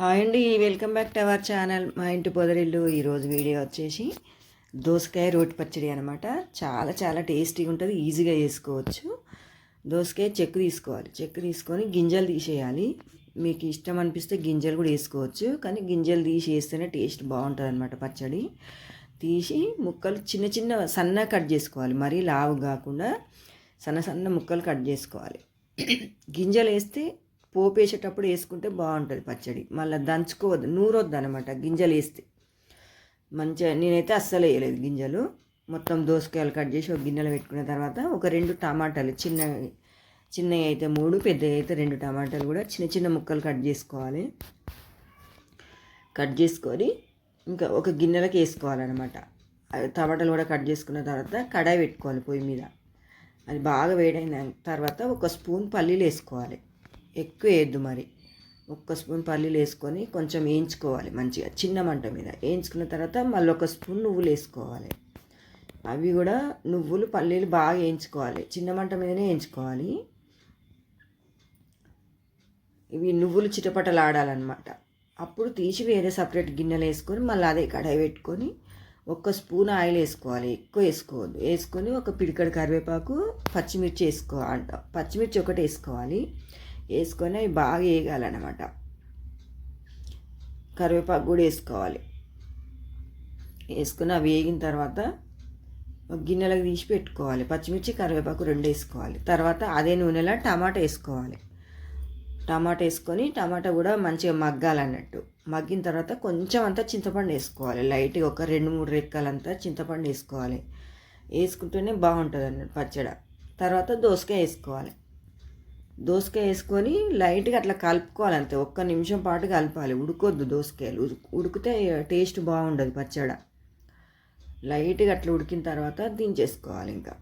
Hi అండి welcome back to our channel. మా ఇంటి పొదరిల్లు ఈరోజు వీడియో వచ్చేసి దోసకాయ రోటి పచ్చడి అనమాట చాలా చాలా టేస్టీగా ఉంటుంది ఈజీగా చేసుకోవచ్చు. దోసకాయ చెక్కు తీసుకోవాలి. చెక్కు తీసుకొని గింజలు తీసేయాలి. మీకు ఇష్టం అనిపిస్తే గింజలు కూడా వేసుకోవచ్చు. కానీ గింజలు తీసి వేస్తేనే టేస్ట్ బాగుంటుంది అనమాట పచ్చడి. తీసి ముక్కలు చిన్న చిన్న సన్న కట్ చేసుకోవాలి. మరీ లావు కాకుండా సన్న సన్న ముక్కలు కట్ చేసుకోవాలి. గింజలు వేస్తే పోపు వేసేటప్పుడు వేసుకుంటే బాగుంటుంది పచ్చడి. మళ్ళీ దంచుకోవద్దు నూరొద్దు అనమాట గింజలు వేస్తే. మంచిగా నేనైతే అస్సలు వేయలేదు గింజలు. మొత్తం దోసకాయలు కట్ చేసి ఒక గిన్నెలో పెట్టుకున్న తర్వాత ఒక రెండు టమాటాలు చిన్న చిన్నవి అయితే మూడు పెద్దవి అయితే రెండు టమాటాలు కూడా చిన్న చిన్న ముక్కలు కట్ చేసుకోవాలి. కట్ చేసుకొని ఇంకా ఒక గిన్నెలకు వేసుకోవాలన్నమాట. టమాటాలు కూడా కట్ చేసుకున్న తర్వాత కడాయి పెట్టుకోవాలి పొయ్యి మీద. అది బాగా వేడైన తర్వాత ఒక స్పూన్ పల్లీలు వేసుకోవాలి. ఎక్కువ వేయద్దు మరి. ఒక్క స్పూన్ పల్లీలు వేసుకొని కొంచెం వేయించుకోవాలి మంచిగా చిన్న మంట మీద. వేయించుకున్న తర్వాత మళ్ళీ ఒక స్పూన్ నువ్వులు వేసుకోవాలి. అవి కూడా నువ్వులు పల్లీలు బాగా వేయించుకోవాలి. చిన్న మంట మీదనే వేయించుకోవాలి. ఇవి నువ్వులు చిటపటలు ఆడాలన్నమాట అప్పుడు తీసి వేరే సపరేట్ గిన్నెలు వేసుకొని మళ్ళీ అదే కడాయి పెట్టుకొని ఒక్క స్పూన్ ఆయిల్ వేసుకోవాలి. ఎక్కువ వేసుకోవద్దు. వేసుకొని ఒక పిడికడ కరివేపాకు పచ్చిమిర్చి వేసుకో అంట. పచ్చిమిర్చి ఒకటి వేసుకోవాలి. వేసుకొని అవి బాగా వేగాలన్నమాట. కరివేపాకు కూడా వేసుకోవాలి. వేసుకుని అవి వేగిన తర్వాత ఒక గిన్నెలకు తీసి పెట్టుకోవాలి. పచ్చిమిర్చి కరివేపాకు రెండు వేసుకోవాలి. తర్వాత అదే నూనెలో టమాటా వేసుకోవాలి. టమాటా వేసుకొని టమాటా కూడా మంచిగా మగ్గాలన్నట్టు. మగ్గిన తర్వాత కొంచెం అంతా చింతపండు వేసుకోవాలి. లైట్గా ఒక రెండు మూడు రెక్కలంతా చింతపండు వేసుకోవాలి. వేసుకుంటేనే బాగుంటుంది అన్నట్టు పచ్చడి. తర్వాత దోసకాయ వేసుకోవాలి. దోసకాయ వేసుకొని లైట్గా అట్లా కలుపుకోవాలి అంతే ఒక్క నిమిషం పాటు కలపాలి. ఉడకొద్దు దోసకాయలు. ఉడికితే టేస్ట్ బాగుండదు పచ్చడ. లైట్గా అట్లా ఉడికిన తర్వాత దించేసుకోవాలి ఇంకా.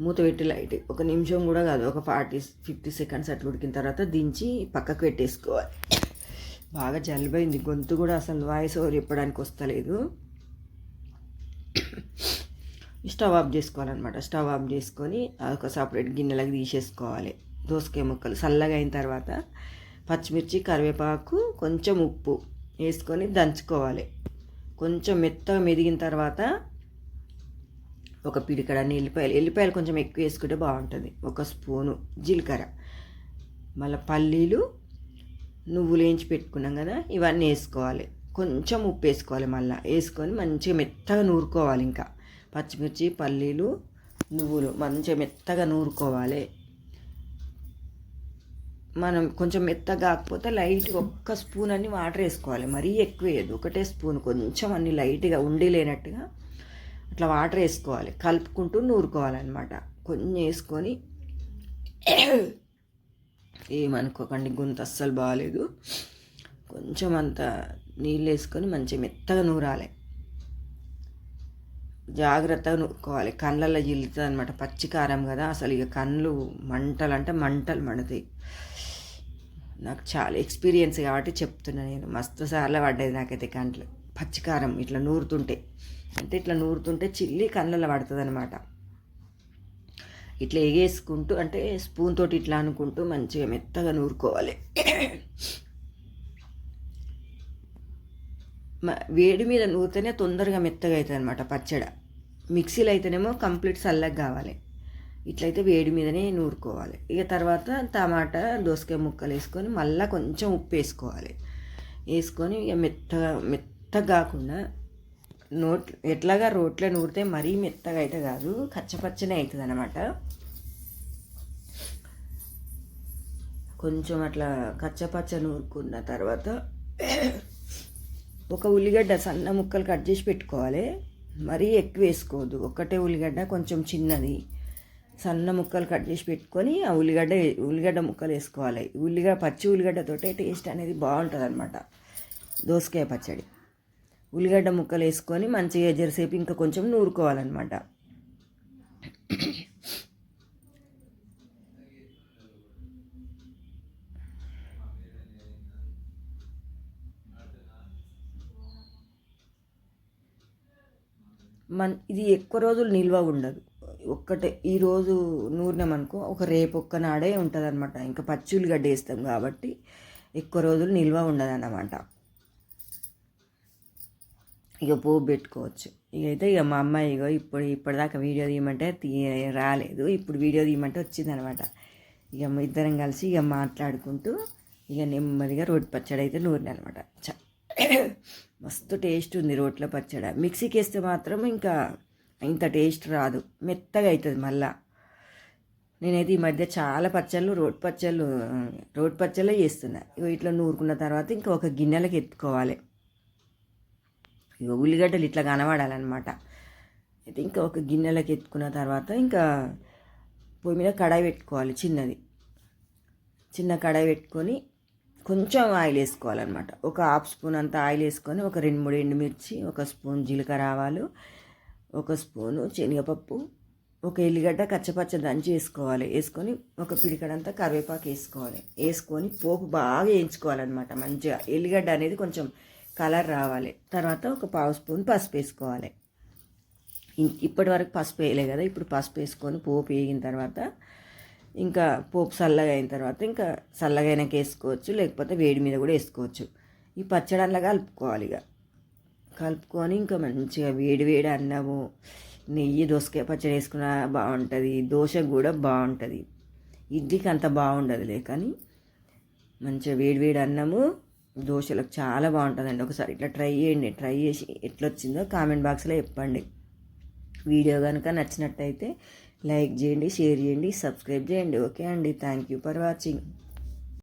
మూత పెట్టి లైట్. ఒక నిమిషం కూడా కాదు. ఒక ఫార్టీ ఫిఫ్టీ సెకండ్స్ అట్లా ఉడికిన తర్వాత దించి పక్కకు పెట్టేసుకోవాలి. బాగా జలుబైంది. గొంతు కూడా అసలు వాయిస్ ఓవర్ చెప్పడానికి వస్తలేదు. స్టవ్ ఆఫ్ చేసుకోవాలన్నమాట. స్టవ్ ఆఫ్ చేసుకొని ఒక సపరేట్ గిన్నెలకు తీసేసుకోవాలి. దోసకాయ ముక్కలు చల్లగా అయిన తర్వాత పచ్చిమిర్చి కరివేపాకు కొంచెం ఉప్పు వేసుకొని దంచుకోవాలి. కొంచెం మెత్తగా మెదిగిన తర్వాత ఒక పిడికడ ఎల్లిపాయలు ఎల్లిపాయలు కొంచెం ఎక్కువ వేసుకుంటే బాగుంటుంది. ఒక స్పూను జీలకర్ర. మళ్ళీ పల్లీలు నువ్వులు వేయించి పెట్టుకున్నాం కదా ఇవన్నీ వేసుకోవాలి. కొంచెం ఉప్పు వేసుకోవాలి మళ్ళీ. వేసుకొని మంచిగా మెత్తగా నూరుకోవాలి ఇంకా. పచ్చిమిర్చి పల్లీలు నువ్వులు మంచిగా మెత్తగా నూరుకోవాలి. మనం కొంచెం మెత్తగా కాకపోతే లైట్గా ఒక్క స్పూన్ అన్ని వాటర్ వేసుకోవాలి. మరీ ఎక్కువ వేయదు ఒకటే స్పూన్ కొంచెం అన్ని లైట్గా ఉండి లేనట్టుగా అట్లా వాటర్ వేసుకోవాలి. కలుపుకుంటూ నూరుకోవాలన్నమాట. కొంచెం వేసుకొని ఏమనుకోకండి గొంతు అస్సలు బాగాలేదు. కొంచెం అంత నీళ్ళు వేసుకొని మంచిగా మెత్తగా నూరాలి. జాగ్రత్తగా నూరుకోవాలి. కళ్ళల్లో జిల్లుతుంది అనమాట పచ్చి కారం కదా. అసలు ఇక కళ్ళు మంటలు అంటే మంటలు మండుతాయి. నాకు చాలా ఎక్స్పీరియన్స్ కాబట్టి చెప్తున్నా నేను. మస్తు సార్లు పడ్డది నాకైతే కంట్లు పచ్చికారం ఇట్లా నూరుతుంటే. అంటే ఇట్లా నూరుతుంటే చిల్లి కళ్ళల్లో పడుతుంది అనమాట ఇట్లా ఎగేసుకుంటూ అంటే స్పూన్ తోటి ఇట్లా అనుకుంటూ మంచిగా మెత్తగా నూరుకోవాలి. వేడి మీద నూరితేనే తొందరగా మెత్తగా అవుతుంది అనమాట పచ్చడి. మిక్సీలో అయితేనేమో కంప్లీట్ చల్లగా కావాలి. ఇట్లయితే వేడి మీదనే నూరుకోవాలి. ఇక తర్వాత టమాటా దోసకాయ ముక్కలు వేసుకొని మళ్ళీ కొంచెం ఉప్పు వేసుకోవాలి. వేసుకొని ఇక మెత్తగా మెత్తగా కాకుండా నోట్ ఎట్లాగా రోట్లో నూరితే మరీ మెత్తగా అయితే కాదు కచ్చపచ్చనే అవుతుంది అనమాట కొంచెం అట్లా కచ్చపచ్చ నూరుకున్న తర్వాత ఒక ఉల్లిగడ్డ సన్న ముక్కలు కట్ చేసి పెట్టుకోవాలి. మరీ ఎక్కువ వేసుకోవద్దు. ఒకటే ఉల్లిగడ్డ కొంచెం చిన్నది. సన్న ముక్కలు కట్ చేసి పెట్టుకొని ఆ ఉల్లిగడ్డ ఉల్లిగడ్డ ముక్కలు వేసుకోవాలి. ఉల్లిగడ్డ పచ్చి ఉల్లిగడ్డతోటే టేస్ట్ అనేది బాగుంటుంది అనమాట దోసకాయ పచ్చడి. ఉల్లిగడ్డ ముక్కలు వేసుకొని మంచిగా జరసేపు ఇంకా కొంచెం నూరుకోవాలన్నమాట. మన ఇది ఎక్కువ రోజులు నిల్వ ఉండదు. ఒక్కటే ఈరోజు నూరినామనుకో ఒక రేపు ఒక్క నాడే ఉంటుంది అనమాట ఇంకా పచ్చి ఉల్లిగడ్డ వేస్తాం కాబట్టి ఎక్కువ రోజులు నిల్వ ఉండదన్నమాట. ఇక పోపు పెట్టుకోవచ్చు. ఇక అయితే ఇక మా అమ్మాయి ఇగో ఇప్పుడు ఇప్పటిదాకా వీడియో తీయమంటే తీ రాలేదు. ఇప్పుడు వీడియో తీయమంటే వచ్చిందనమాట ఇక ఇద్దరం కలిసి ఇక మాట్లాడుకుంటూ ఇక నెమ్మదిగా రోడ్డు పచ్చడి అయితే నూరిన అనమాట మస్తు టేస్ట్ ఉంది రోట్ల పచ్చడి. మిక్సీకి వేస్తే మాత్రం ఇంకా ఇంత టేస్ట్ రాదు. మెత్తగా అవుతుంది మళ్ళా. నేనైతే ఈ మధ్య చాలా పచ్చళ్ళు రోడ్ పచ్చళ్ళు రోడ్ పచ్చళ్ళే చేస్తున్నా. ఇగో ఇట్లా నూరుకున్న తర్వాత ఇంకా ఒక గిన్నెలకు ఎత్తుకోవాలి. ఇక ఉల్లిగడ్డలు ఇట్లా కనబడాలన్నమాట. అయితే ఇంకా ఒక గిన్నెలకు ఎత్తుకున్న తర్వాత ఇంకా పొయ్యి మీద కడాయి పెట్టుకోవాలి చిన్నది. చిన్న కడాయి పెట్టుకొని కొంచెం ఆయిల్ వేసుకోవాలన్నమాట. ఒక హాఫ్ స్పూన్ అంత ఆయిల్ వేసుకొని ఒక రెండు మూడు ఎండుమిర్చి ఒక స్పూన్ జీలకర్ర ఆవాలు ఒక స్పూను శనగపప్పు ఒక ఎల్లిగడ్డ కచ్చపచ్చ దంచి వేసుకోవాలి. వేసుకొని ఒక పిడికడంతా కరివేపాకు వేసుకోవాలి. వేసుకొని పోపు బాగా వేయించుకోవాలన్నమాట మంచిగా. ఎల్లిగడ్డ అనేది కొంచెం కలర్ రావాలి. తర్వాత ఒక పావు స్పూన్ పసుపు వేసుకోవాలి. ఇప్పటి వరకు పసుపు వేయలే కదా ఇప్పుడు పసుపు వేసుకొని పోపు వేగిన తర్వాత ఇంకా పోపు చల్లగా అయిన తర్వాత ఇంకా చల్లగా వేసుకోవచ్చు లేకపోతే వేడి మీద కూడా వేసుకోవచ్చు. ఈ పచ్చడి అలా కలుపుకోవాలి ఇక. కలుపుకొని ఇంకా మంచిగా వేడి వేడి అన్నము నెయ్యి దోసకాయ పచ్చడి వేసుకున్నా బాగుంటుంది దోశ కూడా బాగుంటుంది. ఇడ్లీకి అంత బాగుండదులే కానీ మంచిగా వేడి వేడి అన్నము దోశలకు చాలా బాగుంటుందండి. ఒకసారి ఇట్లా ట్రై చేయండి. ట్రై చేసి ఎట్లొచ్చిందో కామెంట్ బాక్స్లో చెప్పండి. వీడియో కనుక నచ్చినట్టయితే లైక్ చేయండి షేర్ చేయండి సబ్స్క్రైబ్ చేయండి. ఓకే అండి. Thank you for watching